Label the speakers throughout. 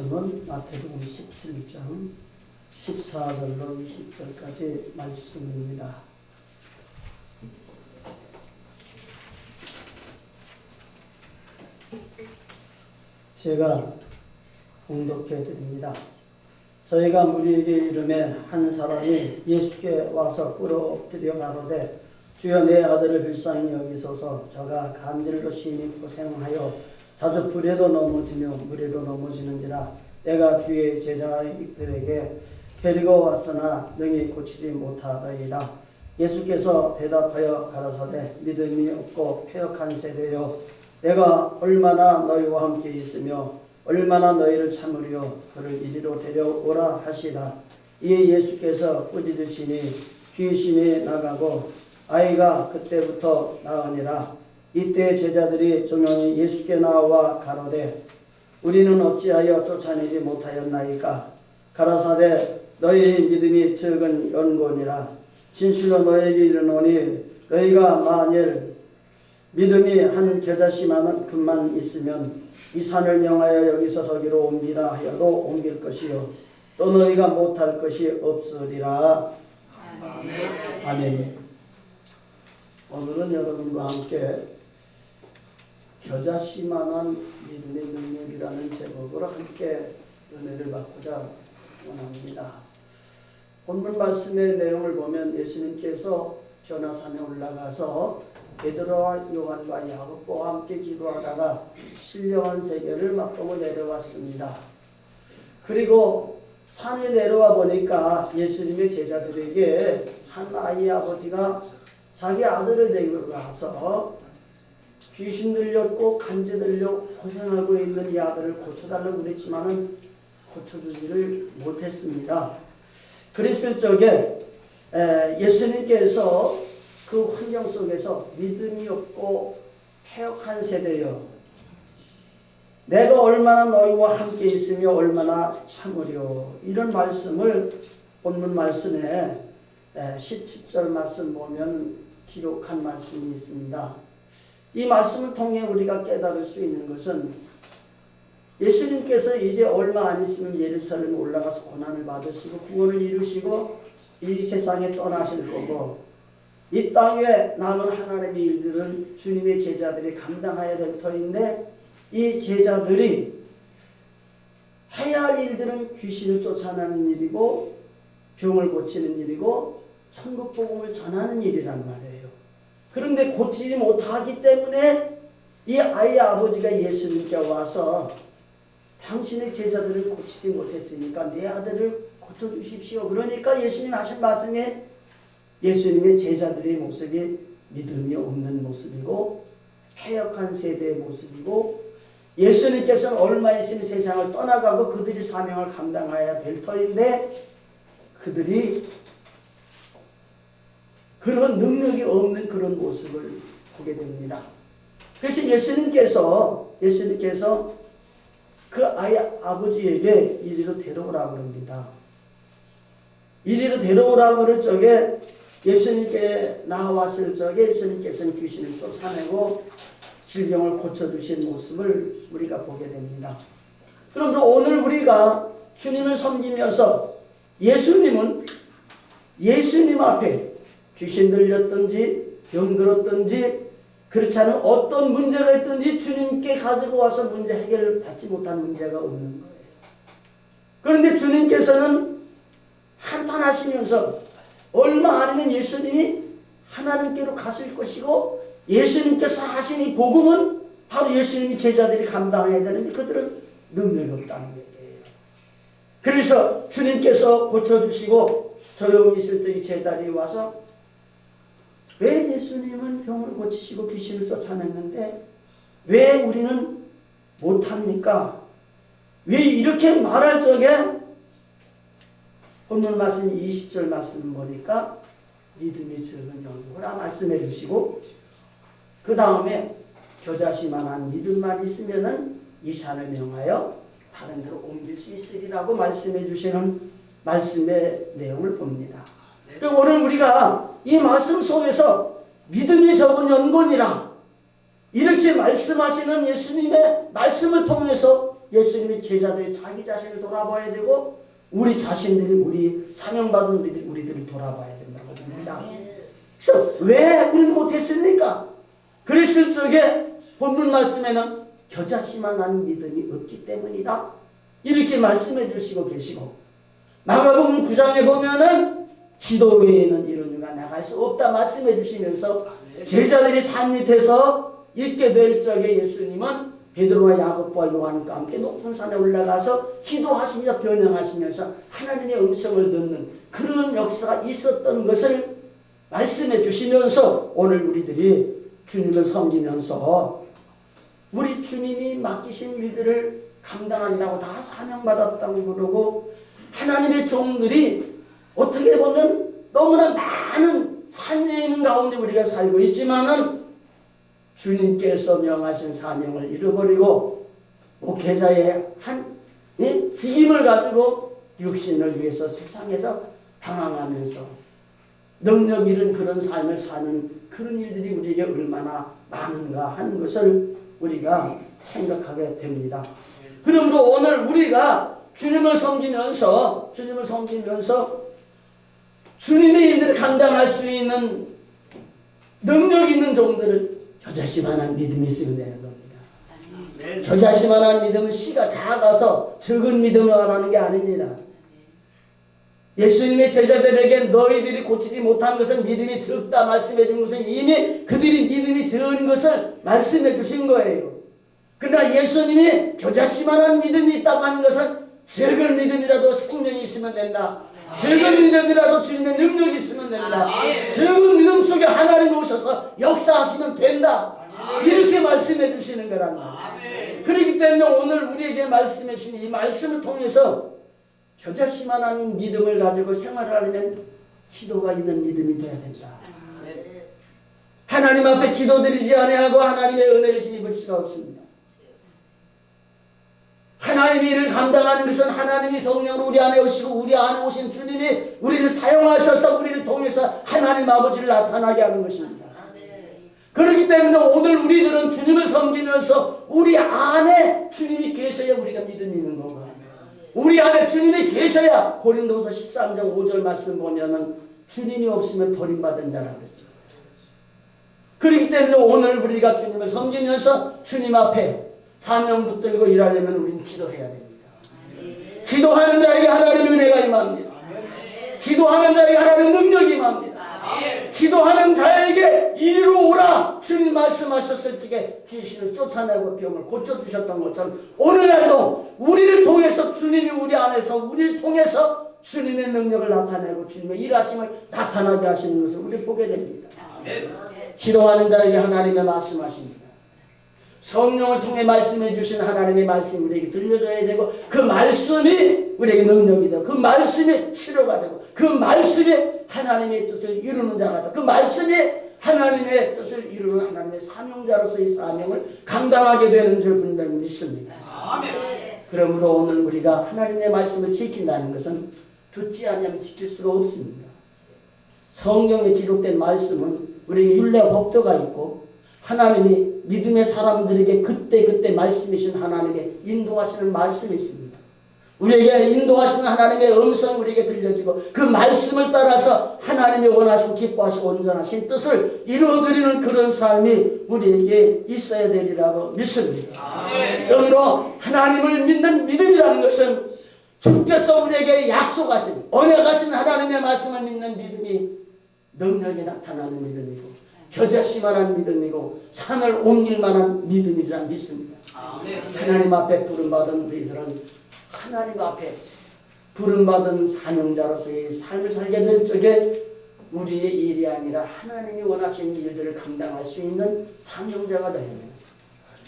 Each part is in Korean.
Speaker 1: 말씀은 마태복음 17장 14절로 20절까지 말씀입니다. 제가 봉독해 드립니다. 저희가 무리에게 이름에 한 사람이 예수께 와서 꿇어엎드려 가로되 주여 내 아들을 불쌍히 여기소서 저가 간질로 심히 고생하여 자주 불에도 넘어지며 물에도 넘어지는지라 내가 주의 제자들에게 데리고 왔으나 능히 고치지 못하더이다. 예수께서 대답하여 가라사대 믿음이 없고 폐역한 세대여 내가 얼마나 너희와 함께 있으며 얼마나 너희를 참으려 그를 이리로 데려오라 하시라. 이에 예수께서 꾸짖으시니 귀신이 나가고 아이가 그때부터 나으니라. 이때 제자들이 종영이 예수께 나와 가로되 우리는 어찌하여 쫓아내지 못하였나이까 가라사대 너희 믿음이 적은 연고니라 진실로 너희에게 이르노니 너희가 만일 믿음이 한 겨자씨만큼만 있으면 이 산을 명하여 여기서 저기로 옮기라 하여도 옮길 것이요 또 너희가 못할 것이 없으리라
Speaker 2: 아멘.
Speaker 1: 아멘. 오늘은 여러분과 함께 겨자씨만한 믿음의 능력이라는 제목으로 함께 은혜를 받고자 원합니다. 본문 말씀의 내용을 보면 예수님께서 변화산에 올라가서 베드로와 요한과 야곱과 함께 기도하다가 신령한 세계를 맛보고 내려왔습니다. 그리고 산에 내려와 보니까 예수님의 제자들에게 한 아이 아버지가 자기 아들을 데리고 가서 귀신 들렸고 간제 들려 고생하고 있는 이 아들을 고쳐달라고 그랬지만은 고쳐주지를 못했습니다. 그랬을 적에 에, 예수님께서 그 환경 속에서 믿음이 없고 폐역한 세대여 내가 얼마나 너희와 함께 있으며 얼마나 참으려 이런 말씀을 본문 말씀에 에, 17절 말씀 보면 기록한 말씀이 있습니다. 이 말씀을 통해 우리가 깨달을 수 있는 것은 예수님께서 이제 얼마 안 있으면 예루살렘에 올라가서 고난을 받으시고 구원을 이루시고 이 세상에 떠나실 거고 이 땅에 남은 하나님의 일들은 주님의 제자들이 감당해야 될 터인데 이 제자들이 해야 할 일들은 귀신을 쫓아내는 일이고 병을 고치는 일이고 천국 복음을 전하는 일이란 말이에요. 그런데 고치지 못하기 때문에 이 아이의 아버지가 예수님께 와서 당신의 제자들을 고치지 못했으니까 내 아들을 고쳐주십시오. 그러니까 예수님 하신 말씀에 예수님의 제자들의 모습이 믿음이 없는 모습이고 폐역한 세대의 모습이고 예수님께서는 얼마 있으면 세상을 떠나가고 그들이 사명을 감당해야 될 터인데 그들이 그런 능력이 없는 그런 모습을 보게 됩니다. 그래서 예수님께서 예수님께서 그 아이 아버지에게 이리로 데려오라고 합니다. 이리로 데려오라고 그럴 적에 예수님께 나왔을 적에 예수님께서는 귀신을 쫓아내고 질병을 고쳐주신 모습을 우리가 보게 됩니다. 그러므로 오늘 우리가 주님을 섬기면서 예수님은 예수님 앞에 귀신 들렸든지 병 들었든지 그렇지 않은 어떤 문제가 있든지 주님께 가지고 와서 문제 해결을 받지 못한 문제가 없는 거예요. 그런데 주님께서는 한탄하시면서 얼마 아니면 예수님이 하나님께로 갔을 것이고 예수님께서 하신 이 복음은 바로 예수님이 제자들이 감당해야 되는데 그들은 능력이 없다는 얘기예요. 그래서 주님께서 고쳐주시고 조용히 있을 때 이 제자들이 와서 왜 예수님은 병을 고치시고 귀신을 쫓아냈는데 왜 우리는 못합니까? 왜 이렇게 말할 적에 본문 말씀 20절 말씀 보니까 믿음이 적은 영구라 말씀해 주시고 그 다음에 겨자씨만한 믿음만 있으면은 이 산을 명하여 다른 데로 옮길 수 있으리라고 말씀해 주시는 말씀의 내용을 봅니다. 그리고 오늘 우리가 이 말씀 속에서 믿음이 적은 연곤이라 이렇게 말씀하시는 예수님의 말씀을 통해서 예수님의 제자들이 자기 자신을 돌아봐야 되고 우리 자신들이 우리 사명받은 우리들, 우리들을 돌아봐야 된다고 봅니다. 그래서 왜 우리는 못했습니까? 그랬을 적에 본문 말씀에는 겨자씨만한 믿음이 없기 때문이다. 이렇게 말씀해 주시고 계시고 마가복음 9장에 보면은 기도 외에는 이런 일가 나갈 수 없다 말씀해 주시면서 제자들이 산 밑에서 있게 될 적에 예수님은 베드로와 야곱과 요한과 함께 높은 산에 올라가서 기도하시면서 변형하시면서 하나님의 음성을 듣는 그런 역사가 있었던 것을 말씀해 주시면서 오늘 우리들이 주님을 섬기면서 우리 주님이 맡기신 일들을 감당하려고 다 사명받았다고 그러고 하나님의 종들이 어떻게 보면 너무나 많은 있는 가운데 우리가 살고 있지만은 주님께서 명하신 사명을 잃어버리고 목회자의 한 예? 직임을 가지고 육신을 위해서 세상에서 방황하면서 능력 잃은 그런 삶을 사는 그런 일들이 우리에게 얼마나 많은가 하는 것을 우리가 생각하게 됩니다. 그러므로 오늘 우리가 주님을 섬기면서 주님을 섬기면서 주님의 일들을 감당할 수 있는 능력 있는 종들을 겨자씨만한 믿음이 있으면 되는 겁니다. 겨자씨만한 믿음은 씨가 작아서 적은 믿음을 말하는 게 아닙니다. 예수님의 제자들에게 너희들이 고치지 못한 것은 믿음이 적다 말씀해 준 것은 이미 그들이 믿음이 적은 것을 말씀해 주신 거예요. 그러나 예수님이 겨자씨만한 믿음이 있다고 하는 것은 적은 믿음이라도 생명이 있으면 된다. 적은 믿음이라도 주님의 능력이 있으면 된다. 적은 믿음 속에 하나님이 오셔서 역사하시면 된다. 이렇게 말씀해 주시는 거란 말이에요. 그렇기 때문에 오늘 우리에게 말씀해 주신 이 말씀을 통해서 겨자씨만한 믿음을 가지고 생활을 하려면 기도가 있는 믿음이 돼야 된다. 하나님 앞에 기도드리지 아니하고 하나님의 은혜를 힘입을 수가 없습니다. 하나님의 일을 감당하는 것은 하나님이 성령으로 우리 안에 오시고 우리 안에 오신 주님이 우리를 사용하셔서 우리를 통해서 하나님 아버지를 나타나게 하는 것입니다. 그렇기 때문에 오늘 우리들은 주님을 섬기면서 우리 안에 주님이 계셔야 우리가 믿음이 있는 거고 우리 안에 주님이 계셔야 고린도서 13장 5절 말씀 보면은 주님이 없으면 버림받은 자라고 했어요. 그렇기 때문에 오늘 우리가 주님을 섬기면서 주님 앞에 사명 붙들고 일하려면 우리는 기도해야 됩니다. 기도하는 자에게 하나님의 은혜가 임합니다. 기도하는 자에게 하나님의 능력이 임합니다. 기도하는 자에게 이리로 오라 주님 말씀하셨을 적에 귀신을 쫓아내고 병을 고쳐주셨던 것처럼 오늘날도 우리를 통해서 주님이 우리 안에서 우리를 통해서 주님의 능력을 나타내고 주님의 일하심을 나타나게 하시는 것을 우리 보게 됩니다. 기도하는 자에게 하나님의 말씀하십니다. 성령을 통해 말씀해 주신 하나님의 말씀이 우리에게 들려줘야 되고 그 말씀이 우리에게 능력이 되고 그 말씀이 치료가 되고 그 말씀이 하나님의 뜻을 이루는 자가 되고 그 말씀이 하나님의 뜻을 이루는 하나님의 사명자로서의 사명을 감당하게 되는 줄 분명히 믿습니다. 그러므로 오늘 우리가 하나님의 말씀을 지킨다는 것은 듣지 않으면 지킬 수가 없습니다. 성경에 기록된 말씀은 우리에게 율례와 법도가 있고 하나님이 믿음의 사람들에게 그때그때 말씀이신 하나님의 인도하시는 말씀이 있습니다. 우리에게 인도하시는 하나님의 음성이 우리에게 들려지고 그 말씀을 따라서 하나님이 원하시고 기뻐하시고 온전하신 뜻을 이루어드리는 그런 삶이 우리에게 있어야 되리라고 믿습니다. 그러므로 하나님을 믿는 믿음이라는 것은 주께서 우리에게 약속하신 언약하신 하나님의 말씀을 믿는 믿음이 능력이 나타나는 믿음이고 겨자씨만한 믿음이고 산을 옮길 만한 믿음이라 믿습니다. 하나님 앞에 부름받은 우리들은 하나님 앞에 부름받은 사명자로서의 삶을 살게 될 적에 우리의 일이 아니라 하나님이 원하시는 일들을 감당할 수 있는 사명자가 되야 됩니다.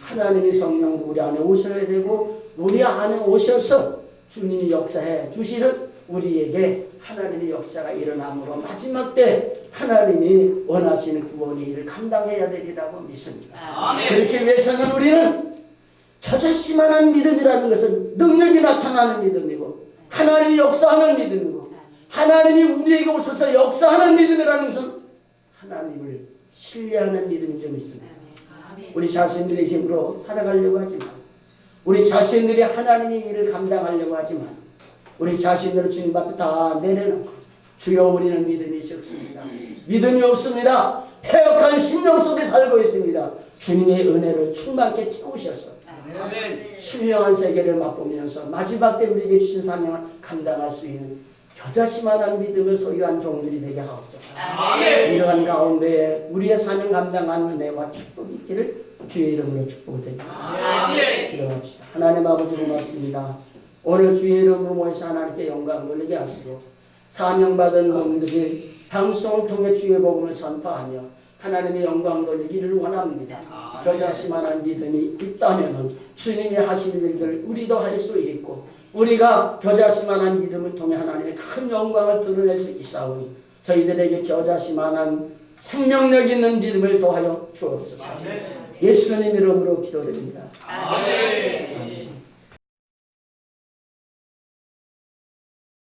Speaker 1: 하나님의 성령 우리 안에 오셔야 되고 우리 안에 오셔서 주님이 역사해 주시는 우리에게 하나님의 역사가 일어남으로 마지막 때 하나님이 원하시는 구원의 일을 감당해야 되리라고 믿습니다. 그렇게 위해서는 우리는 겨자씨만한 믿음이라는 것은 능력이 나타나는 믿음이고 하나님이 역사하는 믿음이고 하나님이 우리에게 오셔서 역사하는 믿음이라는 것은 하나님을 신뢰하는 믿음이 좀 있습니다. 우리 자신들의 힘으로 살아가려고 하지 마. 우리 자신들이 하나님의 일을 감당하려고 하지만 우리 자신들을 주님 앞에 다 내려놓고 주여 우리는 믿음이 적습니다. 믿음이 없습니다. 폐역한 심령 속에 살고 있습니다. 주님의 은혜를 충만케 채우셔서 신령한 세계를 맛보면서 마지막 때 우리에게 주신 사명을 감당할 수 있는 겨자씨만한 믿음을 소유한 종들이 되게 하옵소서. 이러한 가운데 우리의 사명 감당하는 은혜와 축복이 있기를 주의 이름으로 축복드립니다. 기도합시다. 하나님 아버지 고맙습니다. 오늘 주의 이름으로 모여서 하나님께 영광 돌리게 하시고 사명받은 몸들이 방송을 통해 주의 복음을 전파하며 하나님의 영광 돌리기를 원합니다. 겨자씨만한 믿음이 있다면 주님이 하실 일들 우리도 할 수 있고 우리가 겨자씨만한 믿음을 통해 하나님의 큰 영광을 드러낼 수 있사오니 저희들에게 겨자씨만한 생명력 있는 믿음을 더하여 주옵소서. 예수님 이름으로 기도드립니다.
Speaker 2: 아멘.